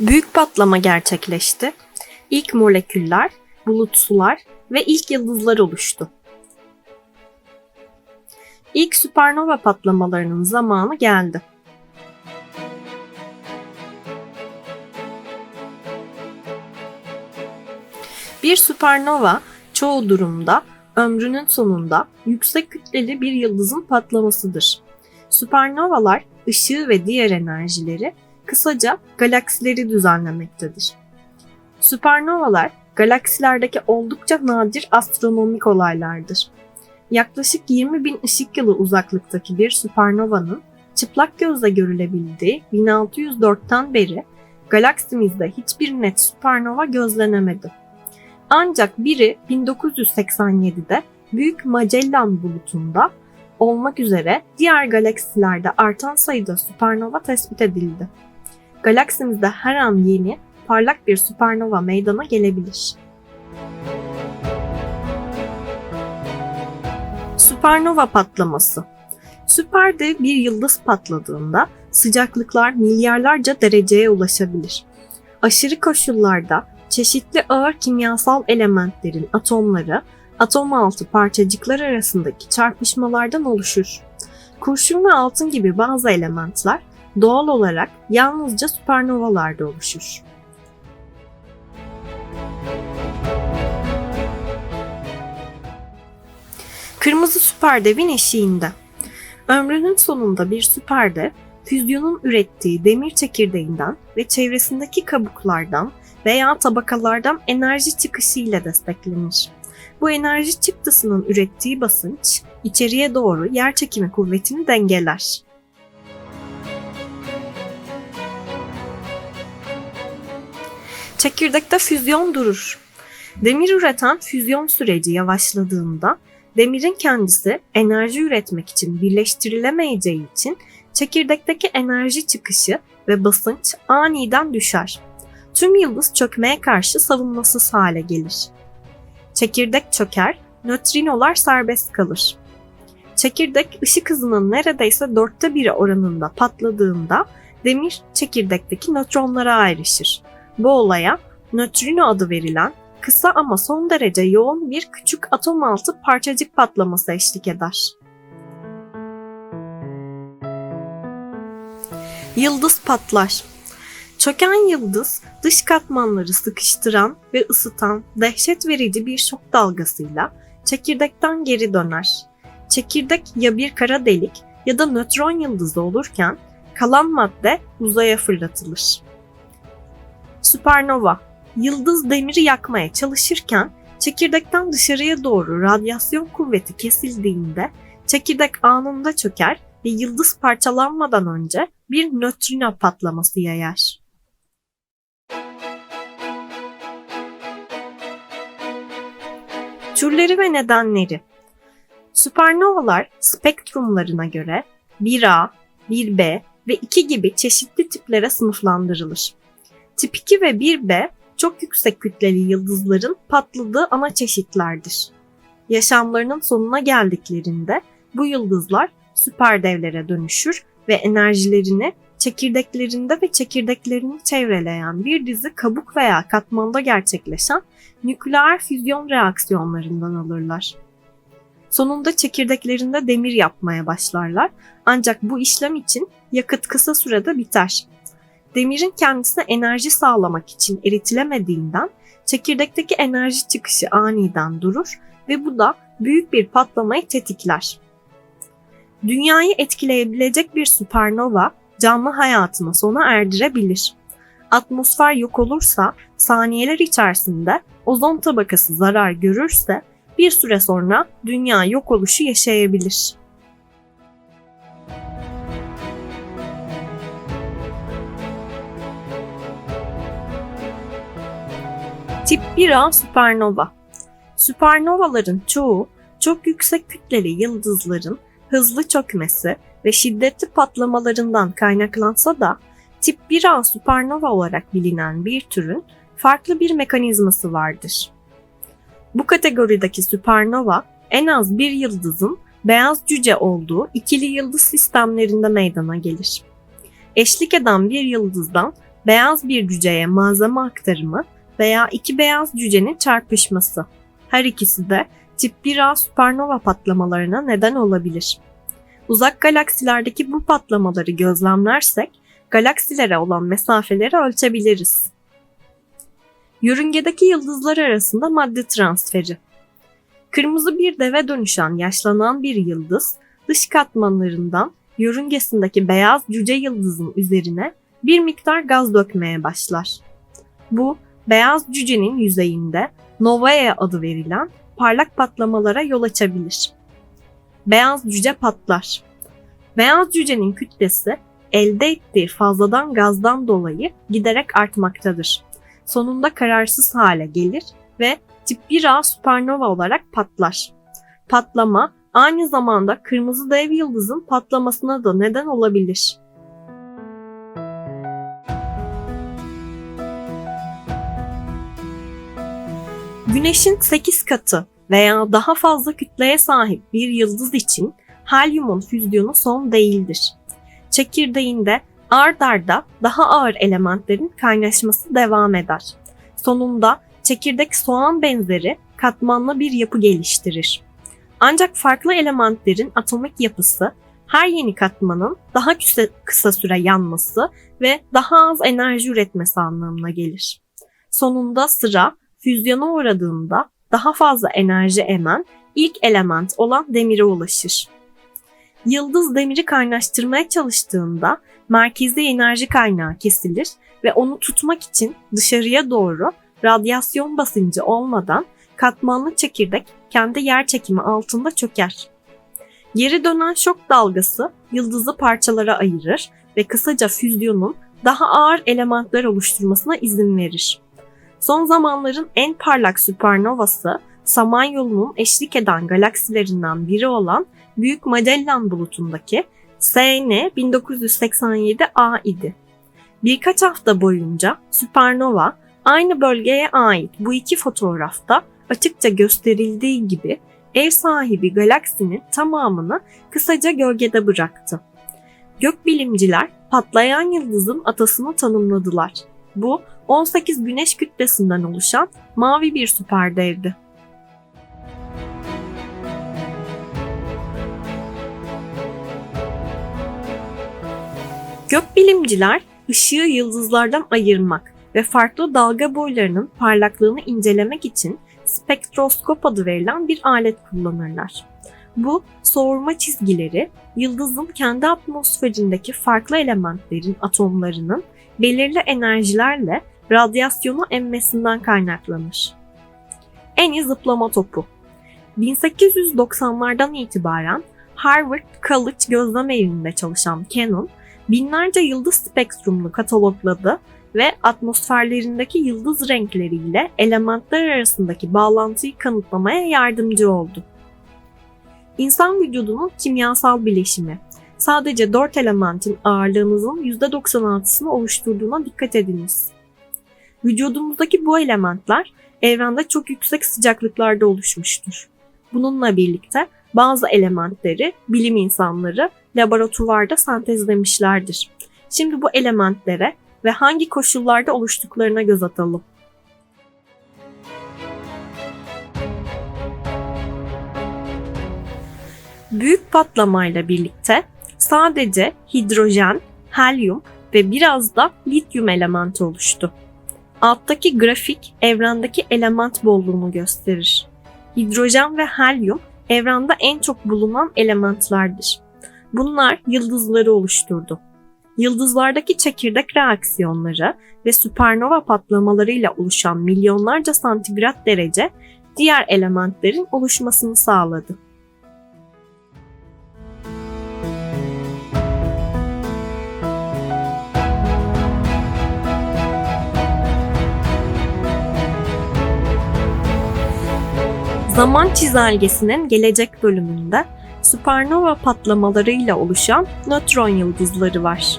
Büyük patlama gerçekleşti. İlk moleküller, bulutsular ve ilk yıldızlar oluştu. İlk süpernova patlamalarının zamanı geldi. Bir süpernova çoğu durumda ömrünün sonunda yüksek kütleli bir yıldızın patlamasıdır. Süpernovalar ışığı ve diğer enerjileri kısaca galaksileri düzenlemektedir. Süpernovalar galaksilerdeki oldukça nadir astronomik olaylardır. Yaklaşık 20 bin ışık yılı uzaklıktaki bir süpernovanın çıplak gözle görülebildiği 1604'ten beri galaksimizde hiçbir net süpernova gözlenemedi. Ancak biri 1987'de Büyük Magellan bulutunda olmak üzere diğer galaksilerde artan sayıda süpernova tespit edildi. Galaksimizde her an yeni, parlak bir süpernova meydana gelebilir. Süpernova patlaması Süperdev bir yıldız patladığında sıcaklıklar milyarlarca dereceye ulaşabilir. Aşırı koşullarda çeşitli ağır kimyasal elementlerin atomları atom altı parçacıklar arasındaki çarpışmalardan oluşur. Kurşun ve altın gibi bazı elementler doğal olarak yalnızca süpernovalarda oluşur. Kırmızı süperdevin eşiğinde. Ömrünün sonunda bir süperdev, füzyonun ürettiği demir çekirdeğinden ve çevresindeki kabuklardan veya tabakalardan enerji çıkışı ile desteklenir. Bu enerji çıktısının ürettiği basınç içeriye doğru yer çekimi kuvvetini dengeler. Çekirdekte füzyon durur. Demir üreten füzyon süreci yavaşladığında demirin kendisi enerji üretmek için birleştirilemeyeceği için çekirdekteki enerji çıkışı ve basınç aniden düşer. Tüm yıldız çökmeye karşı savunmasız hale gelir. Çekirdek çöker, nötrinolar serbest kalır. Çekirdek ışık hızının neredeyse dörtte biri oranında patladığında demir çekirdekteki nötronlara ayrışır. Bu olaya nötrino adı verilen kısa ama son derece yoğun bir küçük atom altı parçacık patlaması eşlik eder. Yıldız patlar. Çöken yıldız dış katmanları sıkıştıran ve ısıtan dehşet verici bir şok dalgasıyla çekirdekten geri döner. Çekirdek ya bir kara delik ya da nötron yıldızı olurken kalan madde uzaya fırlatılır. Süpernova Yıldız demiri yakmaya çalışırken çekirdekten dışarıya doğru radyasyon kuvveti kesildiğinde çekirdek anında çöker ve yıldız parçalanmadan önce bir nötrino patlaması yayar. Türleri ve nedenleri Süpernovalar spektrumlarına göre 1A, 1B ve 2 gibi çeşitli tiplere sınıflandırılır. Tip 2 ve 1B çok yüksek kütleli yıldızların patladığı ana çeşitlerdir. Yaşamlarının sonuna geldiklerinde bu yıldızlar süper devlere dönüşür ve enerjilerini çekirdeklerinde ve çekirdeklerini çevreleyen bir dizi kabuk veya katmanda gerçekleşen nükleer füzyon reaksiyonlarından alırlar. Sonunda çekirdeklerinde demir yapmaya başlarlar ancak bu işlem için yakıt kısa sürede biter. Demirin kendisine enerji sağlamak için eritilemediğinden çekirdekteki enerji çıkışı aniden durur ve bu da büyük bir patlamayı tetikler. Dünyayı etkileyebilecek bir süpernova canlı hayatını sona erdirebilir. Atmosfer yok olursa saniyeler içerisinde ozon tabakası zarar görürse bir süre sonra dünya yok oluşu yaşayabilir. Tip 1A süpernova. Süpernovaların çoğu çok yüksek kütleli yıldızların hızlı çökmesi ve şiddetli patlamalarından kaynaklansa da tip 1A süpernova olarak bilinen bir türün farklı bir mekanizması vardır. Bu kategorideki süpernova en az bir yıldızın beyaz cüce olduğu ikili yıldız sistemlerinde meydana gelir. Eşlik eden bir yıldızdan beyaz bir cüceye malzeme aktarımı veya iki beyaz cücenin çarpışması. Her ikisi de tip 1A süpernova patlamalarına neden olabilir. Uzak galaksilerdeki bu patlamaları gözlemlersek galaksilere olan mesafeleri ölçebiliriz. Yörüngedeki yıldızlar arasında madde transferi. Kırmızı bir deve dönüşen yaşlanan bir yıldız dış katmanlarından yörüngesindeki beyaz cüce yıldızın üzerine bir miktar gaz dökmeye başlar. Bu beyaz cücenin yüzeyinde novae adı verilen parlak patlamalara yol açabilir. Beyaz cüce patlar. Beyaz cücenin kütlesi elde ettiği fazladan gazdan dolayı giderek artmaktadır. Sonunda kararsız hale gelir ve tip 1A süpernova olarak patlar. Patlama aynı zamanda kırmızı dev yıldızın patlamasına da neden olabilir. Güneşin 8 katı veya daha fazla kütleye sahip bir yıldız için helyumun füzyonu son değildir. Çekirdeğinde ard arda daha ağır elementlerin kaynaşması devam eder. Sonunda çekirdek soğan benzeri katmanlı bir yapı geliştirir. Ancak farklı elementlerin atomik yapısı her yeni katmanın daha kısa, kısa süre yanması ve daha az enerji üretmesi anlamına gelir. Sonunda sıra füzyona uğradığında daha fazla enerji emen ilk element olan demire ulaşır. Yıldız demiri kaynaştırmaya çalıştığında merkezi enerji kaynağı kesilir ve onu tutmak için dışarıya doğru radyasyon basıncı olmadan katmanlı çekirdek kendi yer çekimi altında çöker. Geri dönen şok dalgası yıldızı parçalara ayırır ve kısaca füzyonun daha ağır elementler oluşturmasına izin verir. Son zamanların en parlak süpernovası Samanyolu'nun eşlik eden galaksilerinden biri olan Büyük Magellan bulutundaki SN 1987A idi. Birkaç hafta boyunca süpernova aynı bölgeye ait bu iki fotoğrafta açıkça gösterildiği gibi ev sahibi galaksinin tamamını kısaca gölgede bıraktı. Gökbilimciler patlayan yıldızın atasını tanımladılar. Bu 18 güneş kütlesinden oluşan mavi bir süperdevdi. Gökbilimciler ışığı yıldızlardan ayırmak ve farklı dalga boylarının parlaklığını incelemek için spektroskop adı verilen bir alet kullanırlar. Bu soğurma çizgileri yıldızın kendi atmosferindeki farklı elementlerin atomlarının belirli enerjilerle radyasyonu emmesinden kaynaklanır. En iyi zıplama topu 1890'lardan itibaren Harvard College gözlem evinde çalışan Cannon, binlerce yıldız spektrumunu katalogladı ve atmosferlerindeki yıldız renkleriyle elementler arasındaki bağlantıyı kanıtlamaya yardımcı oldu. İnsan vücudunun kimyasal bileşimi sadece 4 elementin ağırlığınızın %96'sını oluşturduğuna dikkat ediniz. Vücudumuzdaki bu elementler evrende çok yüksek sıcaklıklarda oluşmuştur. Bununla birlikte bazı elementleri bilim insanları laboratuvarda sentezlemişlerdir. Şimdi bu elementlere ve hangi koşullarda oluştuklarına göz atalım. Büyük patlamayla birlikte sadece hidrojen, helyum ve biraz da lityum elementi oluştu. Alttaki grafik evrendeki element bolluğunu gösterir. Hidrojen ve helyum evrende en çok bulunan elementlerdir. Bunlar yıldızları oluşturdu. Yıldızlardaki çekirdek reaksiyonları ve süpernova patlamalarıyla oluşan milyonlarca santigrat derece diğer elementlerin oluşmasını sağladı. Zaman çizelgesinin gelecek bölümünde süpernova patlamalarıyla oluşan nötron yıldızları var.